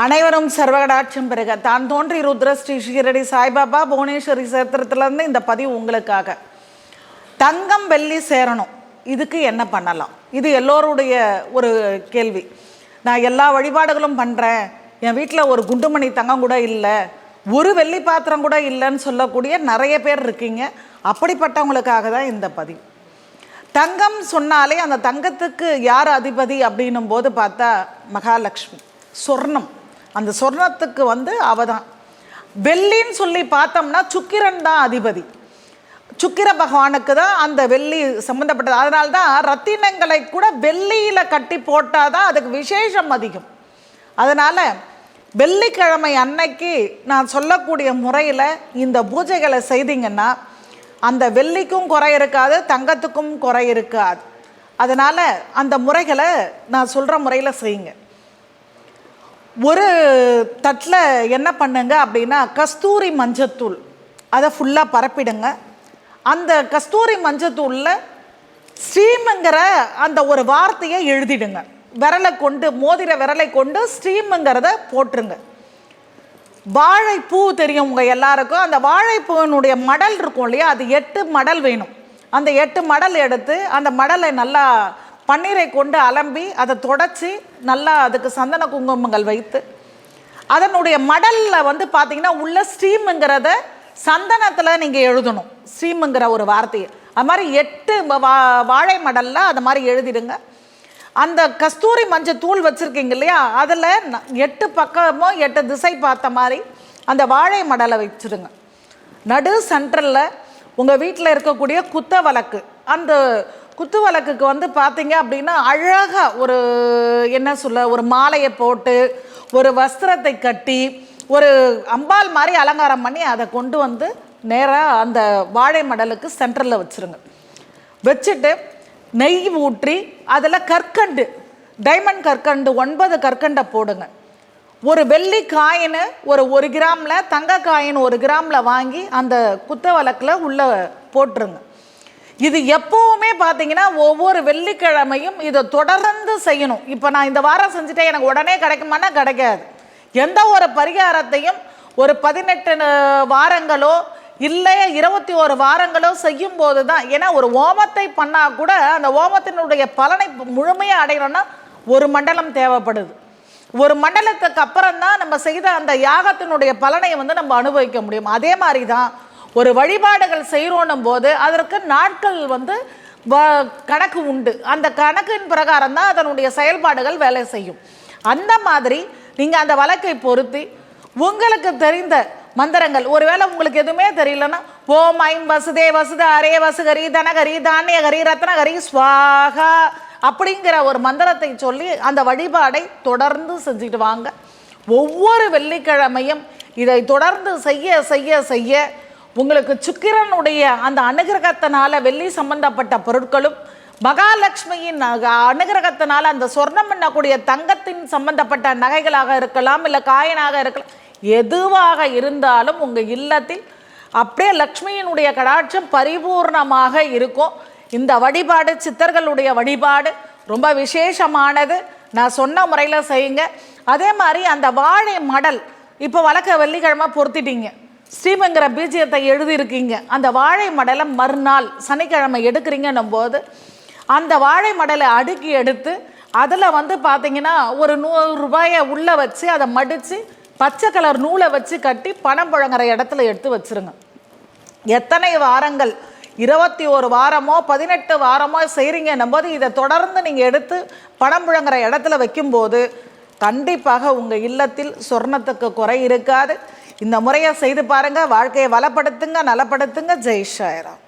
அனைவரும் சர்வகடாட்சம் பெருக தான் தோன்றி ருத்ர ஸ்ரீ சாய்பாபா புவனேஸ்வரி சேத்திரத்துலேருந்து இந்த பதிவு உங்களுக்காக. தங்கம் வெள்ளி சேரணும். இதுக்கு என்ன பண்ணலாம்? இது எல்லோருடைய ஒரு கேள்வி. நான் எல்லா வழிபாடுகளும் பண்ணுறேன் என் வீட்டில் ஒரு குண்டுமணி தங்கம் கூட இல்லை. ஒரு வெள்ளி பாத்திரம் கூட இல்லைன்னு சொல்லக்கூடிய நிறைய பேர் இருக்கீங்க. அப்படிப்பட்டவங்களுக்காக தான் இந்த பதிவு. தங்கம் சொன்னாலே அந்த தங்கத்துக்கு யார் அதிபதி அப்படின்னும் போது பார்த்தா மகாலட்சுமி. சொர்ணம். அந்த சொர்ணத்துக்கு வந்து அவ தான் வெள்ளின்னு சொல்லி பார்த்தோம்னா சுக்கிரன் தான் அதிபதி. சுக்கிர பகவானுக்கு தான் அந்த வெள்ளி சம்மந்தப்பட்டது அதனால தான் ரத்தினங்களை கூட வெள்ளியில் கட்டி போட்டால் தான் அதுக்கு விசேஷம் அதிகம். அதனால் வெள்ளிக்கிழமை அன்னைக்கு நான் சொல்லக்கூடிய முறையில் இந்த பூஜைகளை செய்தீங்கன்னா அந்த வெள்ளிக்கும் குறை இருக்காது தங்கத்துக்கும் குறை இருக்காது. அதனால் அந்த முறைகளை நான் சொல்கிற முறையில் செய்யுங்க. ஒரு தட்டில் என்ன பண்ணுங்க அப்படின்னா கஸ்தூரி மஞ்சத்தூள் அதை ஃபுல்லாக பரப்பிடுங்க. அந்த கஸ்தூரி மஞ்சத்தூளில் ஸ்ரீமுங்கிற அந்த ஒரு வார்த்தையை எழுதிடுங்க. விரலை கொண்டு மோதிர விரலை கொண்டு ஸ்ரீமுங்கிறத போட்டுருங்க. வாழைப்பூ தெரியும் உங்கள் எல்லாருக்கும். அந்த வாழைப்பூவினுடைய மடல் இருக்கும் இல்லையா அது எட்டு மடல் வேணும். அந்த எட்டு மடல் எடுத்து அந்த மடலை நல்லா பன்னீரை கொண்டு அலம்பி அதை தொடச்சி நல்லா அதுக்கு சந்தன குங்குமங்கள் வைத்து அதனுடைய மடலில் வந்து பார்த்தீங்கன்னா உள்ள ஸ்டீமுங்கிறத சந்தனத்தில் நீங்கள் எழுதணும். ஸ்டீமுங்கிற ஒரு வார்த்தையை. அது மாதிரி எட்டு வா வாழை மடலில் அது மாதிரி எழுதிடுங்க. அந்த கஸ்தூரி மஞ்சள் தூள் வச்சுருக்கீங்க இல்லையா? அதில் எட்டு பக்கமும் எட்டு திசை பார்த்த மாதிரி அந்த வாழை மடலை வச்சுருங்க நடு சென்ட்ரலில் உங்கள் வீட்டில் இருக்கக்கூடிய குத்த வழக்கு அந்த குத்து விளக்குக்கு வந்து பார்த்தீங்க அப்படின்னா அழகாக ஒரு என்ன சொல்ல ஒரு மாலையை போட்டு ஒரு வஸ்திரத்தை கட்டி ஒரு அம்பாள் மாதிரி அலங்காரம் பண்ணி அதை கொண்டு வந்து நேராக அந்த வாழை மடலுக்கு சென்டரில் வச்சுருங்க. வச்சுட்டு நெய் ஊற்றி அதில் கற்கண்டு டைமண்ட் கற்கண்டு ஒன்பது கற்கண்டை போடுங்க. ஒரு வெள்ளி காயின் ஒரு ஒரு கிராமில் தங்க காயின் ஒரு கிராமில் வாங்கி அந்த குத்த விளக்கில் உள்ளே போட்டுருங்க. இது எப்பவுமே பார்த்தீங்கன்னா ஒவ்வொரு வெள்ளிக்கிழமையும் இதை தொடர்ந்து செய்யணும். இப்போ நான் இந்த வாரம் செஞ்சுட்டேன் எனக்கு உடனே கிடைக்குமானா கிடைக்காது. எந்த ஒரு பரிகாரத்தையும் ஒரு பதினெட்டு வாரங்களோ இல்லை இருபத்தி ஒரு வாரங்களோ செய்யும் போது தான் ஏன்னா ஒரு ஓமத்தை பண்ணால் கூட அந்த ஓமத்தினுடைய பலனை முழுமையாக அடையணும்னா ஒரு மண்டலம் தேவைப்படுது. ஒரு மண்டலத்துக்கு அப்புறம் தான் நம்ம செய்த அந்த யாகத்தினுடைய பலனை வந்து நம்ம அனுபவிக்க முடியும். அதே மாதிரி தான் ஒரு வழிபாடுகள் செய்கிறோன்னும் போது அதற்கு நாட்கள் வந்து வ கணக்கு உண்டு. அந்த கணக்கின் பிரகாரம் தான் அதனுடைய செயல்பாடுகள் வேலை செய்யும். அந்த மாதிரி நீங்கள் அந்த வழக்கை பொருத்தி உங்களுக்கு தெரிந்த மந்திரங்கள் ஒருவேளை உங்களுக்கு எதுவுமே தெரியலன்னா ஓம் ஐம் வசுதே வசுத அரே வசுகரி தனகரி தானியகரி ரத்னகரி ஸ்வாகா அப்படிங்கிற ஒரு மந்திரத்தை சொல்லி அந்த வழிபாடை தொடர்ந்து செஞ்சுட்டு வாங்க. ஒவ்வொரு வெள்ளிக்கிழமையும் இதை தொடர்ந்து செய்ய செய்ய செய்ய உங்களுக்கு சுக்கிரனுடைய அந்த அனுகிரகத்தினால வெள்ளி சம்பந்தப்பட்ட பொருட்களும் மகாலட்சுமியின் அனுகிரகத்தினால அந்த சொர்ணம் பண்ணக்கூடிய தங்கத்தின் சம்பந்தப்பட்ட நகைகளாக இருக்கலாம் இல்லை காயனாக இருக்கலாம் எதுவாக இருந்தாலும் உங்கள் இல்லத்தில் அப்படியே லக்ஷ்மியினுடைய கடாட்சம் பரிபூர்ணமாக இருக்கும். இந்த வழிபாடு சித்தர்களுடைய வழிபாடு ரொம்ப விசேஷமானது. நான் சொன்ன முறையில் செய்யுங்க. அதே மாதிரி அந்த வாழை மடல் இப்போ வழக்க வெள்ளிக்கிழமை பொருத்திட்டீங்க. ஸ்ரீபங்கர பீஜியத்தை எழுதியிருக்கீங்க. அந்த வாழை மடலை மறுநாள் சனிக்கிழமை எடுக்கிறீங்கன்னும் போது அந்த வாழை மடலை அடுக்கி எடுத்து அதில் வந்து பார்த்தீங்கன்னா ஒரு நூறு ரூபாயை உள்ளே வச்சு அதை மடித்து பச்சை கலர் நூலை வச்சு கட்டி பணம் புழங்குற இடத்துல எடுத்து வச்சுருங்க. எத்தனை வாரங்கள்? இருபத்தி ஒரு வாரமோ பதினெட்டு வாரமோ செய்கிறீங்கன்னும் போது இதை தொடர்ந்து நீங்கள் எடுத்து பணம் புழங்குற இடத்துல வைக்கும்போது கண்டிப்பாக உங்கள் இல்லத்தில் சொர்ணத்துக்கு குறை இருக்காது. இந்த முறையை செய்து பாருங்கள் வாழ்க்கையை வளப்படுத்துங்க நலப்படுத்துங்க. ஜெய் ஷாயராம்.